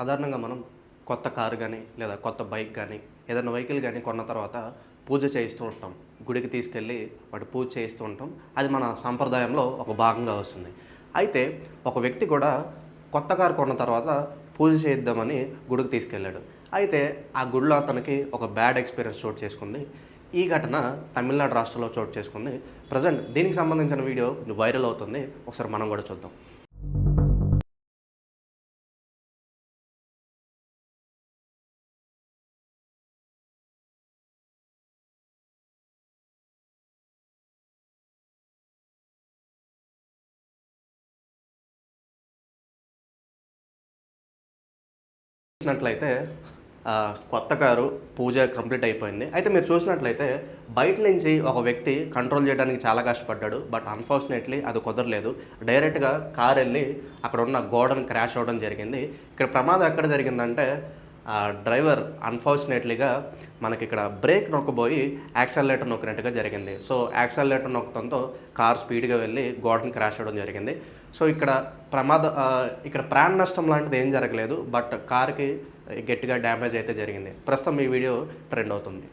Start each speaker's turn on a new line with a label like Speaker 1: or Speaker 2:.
Speaker 1: సాధారణంగా మనం కొత్త కారు కానీ లేదా కొత్త బైక్ కానీ ఏదైనా వెహికల్ కానీ కొన్న తర్వాత పూజ చేయిస్తూ ఉంటాం. గుడికి తీసుకెళ్ళి వాటి పూజ చేయిస్తూ ఉంటాం. అది మన సాంప్రదాయంలో ఒక భాగంగా వస్తుంది. అయితే ఒక వ్యక్తి కూడా కొత్త కారు కొన్న తర్వాత పూజ చేయిద్దామని గుడికి తీసుకెళ్ళాడు. అయితే ఆ గుడిలో అతనికి ఒక బ్యాడ్ ఎక్స్పీరియన్స్ చోటు చేసుకుంది. ఈ ఘటన తమిళనాడు రాష్ట్రంలో చోటు చేసుకుంది. ప్రజెంట్ దీనికి సంబంధించిన వీడియో వైరల్ అవుతుంది. ఒకసారి మనం కూడా చూద్దాం. చూసినట్లయితే కొత్త కారు పూజ కంప్లీట్ అయిపోయింది. అయితే మీరు చూసినట్లయితే బయట నుంచి ఒక వ్యక్తి కంట్రోల్ చేయడానికి చాలా కష్టపడ్డాడు. బట్ అన్ఫార్చునేట్లీ అది కుదరలేదు. డైరెక్ట్గా కార్ వెళ్ళి అక్కడ ఉన్న గోడను క్రాష్ అవ్వడం జరిగింది. ఇక్కడ ప్రమాదం ఎక్కడ జరిగిందంటే ఆ డ్రైవర్ అన్ఫార్చునేట్లీగా మనకి ఇక్కడ బ్రేక్ నొక్కబోయి యాక్సలేటర్ నొక్కినట్టుగా జరిగింది. సో యాక్సలేటర్ నొక్కడంతో కార్ స్పీడ్గా వెళ్ళి గోడని క్రాష్ అవ్వడం జరిగింది. సో ఇక్కడ ప్రమాద ఇక్కడ ప్రాణ నష్టం లాంటిది ఏం జరగలేదు. బట్ కార్కి గట్టిగా డ్యామేజ్ అయితే జరిగింది. ప్రస్తుతం ఈ వీడియో ట్రెండ్ అవుతుంది.